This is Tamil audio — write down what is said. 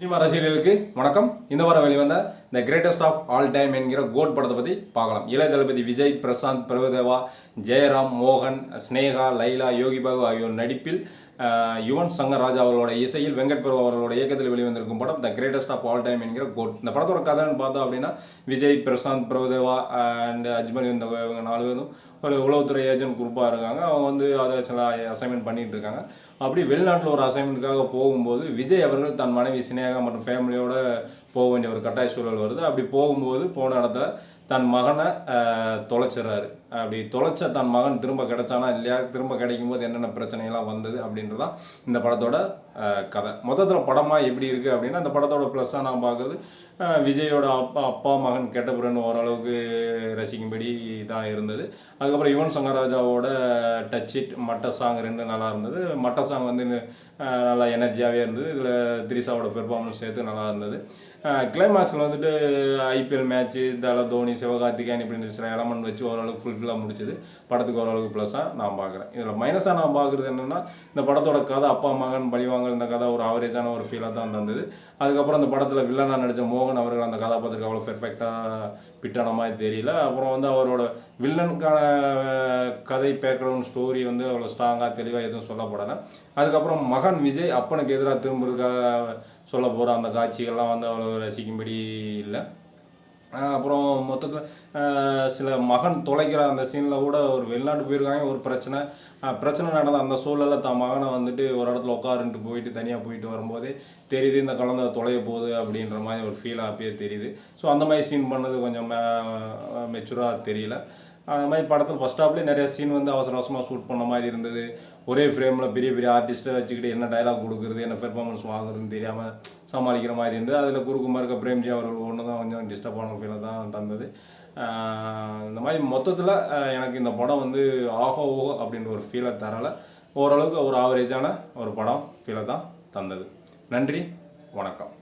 சினிமா ரசிகர்களுக்கு வணக்கம். இந்த வாரம் வெளிவந்த இந்த கிரேட்டஸ்ட் ஆஃப் ஆல் டைம் என்கிற கோட் படத்தை பற்றி பார்க்கலாம். இளைய தளபதி விஜய் பிரசாந்த் பிரபுதேவா ஜெயராம் மோகன் ஸ்னேகா லைலா யோகி பாபு ஆகியோர் நடிப்பில் யுவன் சங்கர் ராஜா அவர்களோட இசையில் வெங்கட் பிரபு அவர்களோட இயக்கத்தில் வெளிவந்திருக்கும் படம் the greatest of all time என்கிற கோட். இந்த படத்தோட கதைன்னு பார்த்தோம் அப்படின்னா விஜய் பிரசாந்த் பிரபுதேவா அண்ட் அஜ்மல் இந்த இவங்க நாலு பேரும் ஒரு உளவுத்துறை ஏஜென்ட் குரூப்பாக இருக்காங்க. அவங்க வந்து அதை சில அசைன்மெண்ட் பண்ணிட்டு இருக்காங்க. அப்படி வெளிநாட்டில் ஒரு அசைன்மெண்ட்டுக்காக போகும்போது விஜய் அவர்கள் தன் மனைவி சினேகா மற்றும் ஃபேமிலியோட போக வேண்டிய ஒரு கட்டாய சூழல் வருது. அப்படி போகும்போது போன இடத்துல தன் மகனை ஆஹ், அப்படி தொலைச்ச தன் மகன் திரும்ப கிடைச்சானா இல்லையா? திரும்ப கிடைக்கும் போது என்னென்ன பிரச்சனைகள்லாம் வந்தது அப்படின்றதான் இந்த படத்தோட கதை. மொத்தத்தில் படமாக எப்படி இருக்குது அப்படின்னா இந்த படத்தோட ப்ளஸ்ஸாக நான் பார்க்குறது விஜயோட அப்பா அப்பா மகன் கெட்டபுரன் ஓரளவுக்கு ரசிக்கும்படி தான் இருந்தது. அதுக்கப்புறம் யுவன் சங்கர் ராஜாவோட டச் இட் மட்ட சாங் ரெண்டு நல்லா இருந்தது. மட்ட சாங் வந்து நல்லா எனர்ஜியாகவே இருந்தது. இதில் திரிசாவோட பெர்ஃபார்மன்ஸ் சேர்த்து நல்லா இருந்தது. கிளைமாக்ஸில் வந்துட்டு ஐபிஎல் மேட்ச்சு தல தோனி சிவகார்த்திகேயன் இப்படி சில எலமெண்ட் வச்சு ஓரளவுக்கு ஃபுல்ஃபில்லாக முடிச்சது. படத்துக்கு ஓரளவுக்கு ப்ளஸ்ஸாக நான் பார்க்குறேன். இதில் மைனஸாக நான் பார்க்குறது என்னென்னா இந்த படத்தோட கதை அப்பா மகன் பழிவாங்க இந்த கதை ஒரு ஆவரேஜான ஒரு ஃபீலாக தான் தந்தது. அதுக்கப்புறம் அந்த படத்தில் வில்லனாக நடித்த மோகன் அவர்கள் அந்த கதாபாத்திரம் அவ்வளோ பெர்ஃபெக்டாக பிட்டான மாதிரி தெரியல. அப்புறம் வந்து அவரோட வில்லனுக்கான கதை பேக்ரவுண்ட் ஸ்டோரி வந்து அவ்வளோ ஸ்ட்ராங்காக தெளிவாக எதுவும் சொல்லப்படலை. அதுக்கப்புறம் மகன் விஜய் அப்பனுக்கு எதிராக திரும்புறதுக்காக சொல்ல போகிற அந்த காட்சிகள்லாம் வந்து அவ்வளோ ரசிக்கும்படி இல்லை. அப்புறம் மொத்தத்தில் சில மகன் தொலைக்கிற அந்த சீனில் கூட ஒரு வெளிநாட்டு போயிருக்காங்க ஒரு பிரச்சனை. பிரச்சனை நடந்த அந்த சூழலில் தான் மகனை வந்துட்டு ஒரு இடத்துல உட்காருன்ட்டு போயிட்டு தனியாக போயிட்டு வரும்போதே தெரியுது இந்த குழந்தை தொலைய போகுது அப்படின்ற மாதிரி ஒரு ஃபீல் அப்பயே தெரியுது. ஸோ அந்த மாதிரி சீன் பண்ணது கொஞ்சம் மெச்சூராக தெரியல. அந்த மாதிரி படத்தில் ஃபஸ்ட் ஹாப்லேயே நிறைய சீன் வந்து அவசர அவசரமாக ஷூட் பண்ண மாதிரி இருந்தது. ஒரே ஃப்ரேமில் பெரிய பெரிய ஆர்டிஸ்ட்டை வச்சுக்கிட்டு என்ன டைலாக் கொடுக்குறது என்ன பெர்ஃபார்மன்ஸ் வாங்குறதுன்னு தெரியாமல் சமாளிக்கிற மாதிரி இருந்தது. அதில் குறுக்கு இருக்க பிரேம்ஜி அவர்கள் ஒன்று தான் கொஞ்சம் டிஸ்டர்பான ஃபீலை தான் தந்தது. இந்த மாதிரி மொத்தத்தில் எனக்கு இந்த படம் வந்து ஆஹோ ஓஹோ அப்படின்ற ஒரு ஃபீலை தரலை. ஓரளவுக்கு ஒரு ஆவரேஜான ஒரு படம் ஃபீலை தான் தந்தது. நன்றி வணக்கம்.